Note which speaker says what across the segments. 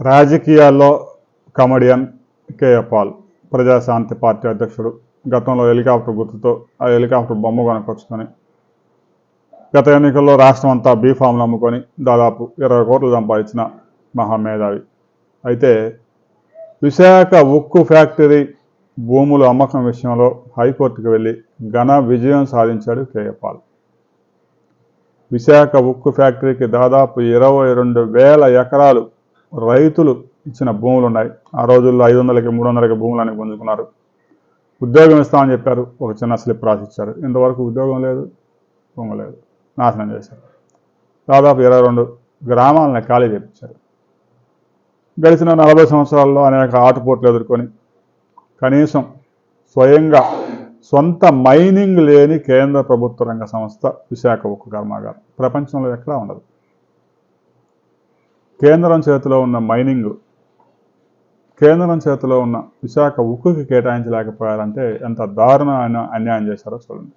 Speaker 1: రాజకీయాల్లో comedian KA Paul Prajashanti party అధ్యక్షుడు. గతంలో హెలికాప్టర్ గుర్తుతో ఆ హెలికాప్టర్ బొమ్మ కొనుక్కొచ్చుకొని గత ఎన్నికల్లో రాష్ట్రం అంతా బీఫామ్లు అమ్ముకొని దాదాపు ఇరవై కోట్లు సంపాదించిన మహామేధావి. అయితే విశాఖ ఉక్కు ఫ్యాక్టరీ భూముల అమ్మకం విషయంలో హైకోర్టుకు వెళ్ళి ఘన విజయం సాధించాడు కేయపాల్ విశాఖ ఉక్కు ఫ్యాక్టరీకి దాదాపు ఇరవై రెండు వేల ఎకరాలు రైతులు ఇచ్చిన భూములు ఉన్నాయి. ఆ రోజుల్లో ఐదు వందలకి మూడు వందలకి భూములని పొందుకున్నారు ఉద్యోగం ఇస్తామని చెప్పారు. ఒక చిన్న స్లిప్ రాసి ఇచ్చారు. ఇంతవరకు ఉద్యోగం లేదు భూమి లేదు. నాశనం చేశారు. దాదాపు ఇరవై రెండు గ్రామాలను ఖాళీ చేపించారు. గడిచిన నలభై సంవత్సరాల్లో అనేక ఆటుపోట్లు ఎదుర్కొని కనీసం స్వయంగా సొంత మైనింగ్ లేని కేంద్ర ప్రభుత్వ రంగ సంస్థ విశాఖ ఉక్కు కర్మాగారం. ప్రపంచంలో ఎక్కడా ఉండదు. కేంద్రం చేతిలో ఉన్న మైనింగ్ కేంద్రం చేతిలో ఉన్న విశాఖ ఉక్కుకి కేటాయించలేకపోయారంటే ఎంత దారుణమైన అన్యాయం చేశారో చూడండి.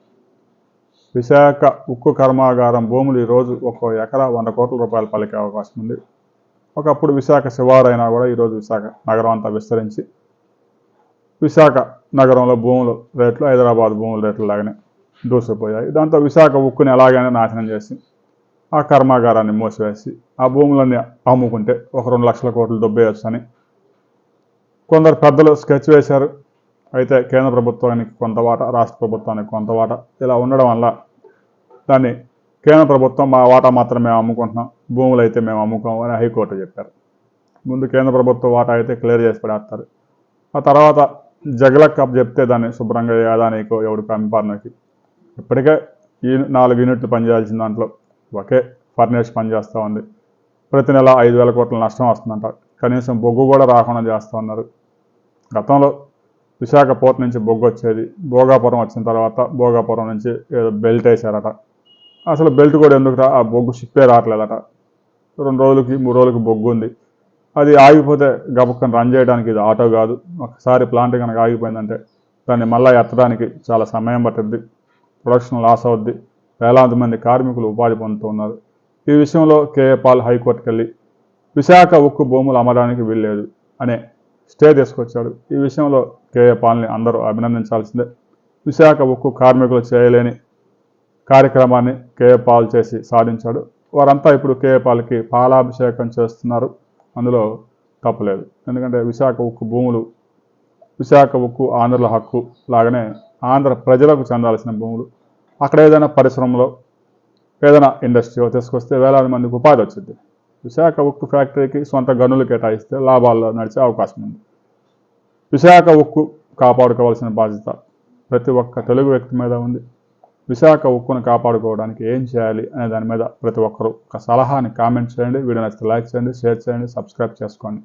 Speaker 1: విశాఖ ఉక్కు కర్మాగారం భూములు ఈరోజు ఒక్కో ఎకరా వంద కోట్ల రూపాయలు పలికే అవకాశం ఉంది. ఒకప్పుడు విశాఖ శివారైనా కూడా ఈరోజు విశాఖ నగరం అంతా విస్తరించి విశాఖ నగరంలో భూములు రేట్లు హైదరాబాద్ భూముల రేట్లు లాగానే దూసిపోయాయి దాంతో విశాఖ ఉక్కుని ఎలాగైనా నాశనం చేసి ఆ కర్మాగారాన్ని మూసివేసి ఆ భూములన్నీ అమ్ముకుంటే ఒక రెండు లక్షల కోట్లు దొబ్బేయచ్చు అని కొందరు పెద్దలు స్కెచ్ వేశారు. అయితే కేంద్ర ప్రభుత్వానికి కొంత వాటా రాష్ట్ర ప్రభుత్వానికి కొంత వాటా ఇలా ఉండడం వల్ల దాన్ని కేంద్ర ప్రభుత్వం మా వాటా మాత్రమే మేము అమ్ముకుంటున్నాం భూములు అయితే మేము అమ్ముకోము అని హైకోర్టు చెప్పారు. ముందు కేంద్ర ప్రభుత్వ వాటా అయితే క్లియర్ చేసి పడేస్తారు. ఆ తర్వాత జగలక్ కప్ చెప్తే దాన్ని శుభ్రంగా యాదానికో ఎవడికి అమ్మిపారనకి ఇప్పటికే ఈ నాలుగు యూనిట్లు పనిచేయాల్సిన దాంట్లో ఒకే ఫర్నేష్ పనిచేస్తూ ఉంది. ప్రతి నెల ఐదు వేల కోట్ల నష్టం వస్తుందంట. కనీసం బొగ్గు కూడా రాకుండా చేస్తూ ఉన్నారు. గతంలో విశాఖ పోర్ట్ నుంచి బొగ్గు వచ్చేది భోగాపురం వచ్చిన తర్వాత భోగాపురం నుంచి ఏదో బెల్ట్ వేశారట. అసలు బెల్ట్ కూడా ఎందుకు ఆ బొగ్గు షిప్పే రావట్లేదట. రెండు రోజులకి మూడు రోజులకి బొగ్గు ఉంది. అది ఆగిపోతే గబక్కని రన్ చేయడానికి ఇది ఆటో కాదు. ఒకసారి ప్లాంట్ కనుక ఆగిపోయిందంటే దాన్ని మళ్ళీ ఎత్తడానికి చాలా సమయం పట్టుద్ది. ప్రొడక్షన్ లాస్ అవుద్ది. వేలాది మంది కార్మికులు ఉపాధి పొందుతున్నారు ఈ విషయంలో కేఏ పాల్ హైకోర్టుకి వెళ్ళి విశాఖ ఉక్కు భూములు అమ్మడానికి వీల్లేదు అనే స్టే తీసుకొచ్చాడు. ఈ విషయంలో కేఏ పాల్ని అందరూ అభినందించాల్సిందే. విశాఖ ఉక్కు కార్మికులు చేయలేని కార్యక్రమాన్ని కేఏ పాల్ చేసి సాధించాడు. వారంతా ఇప్పుడు కేఏ పాల్కి పాలాభిషేకం చేస్తున్నారు. అందులో తప్పలేదు. ఎందుకంటే విశాఖ ఉక్కు భూములు విశాఖ ఉక్కు ఆంధ్రుల హక్కు లాగానే ఆంధ్ర ప్రజలకు చెందాల్సిన భూములు అక్కడ ఏదైనా పరిశ్రమలో ఏదైనా ఇండస్ట్రీలో తీసుకొస్తే వేలాది మందికి ఉపాధి వచ్చింది విశాఖ ఉక్కు ఫ్యాక్టరీకి సొంత గనులు కేటాయిస్తే లాభాల్లో నడిచే అవకాశం ఉంది. విశాఖ ఉక్కు కాపాడుకోవాల్సిన బాధ్యత ప్రతి ఒక్క తెలుగు వ్యక్తి మీద ఉంది. విశాఖ ఉక్కును కాపాడుకోవడానికి ఏం చేయాలి అనే దాని మీద ప్రతి ఒక్కరూ ఒక సలహాని కామెంట్ చేయండి. వీడియో నచ్చితే లైక్ చేయండి షేర్ చేయండి సబ్స్క్రైబ్ చేసుకోండి.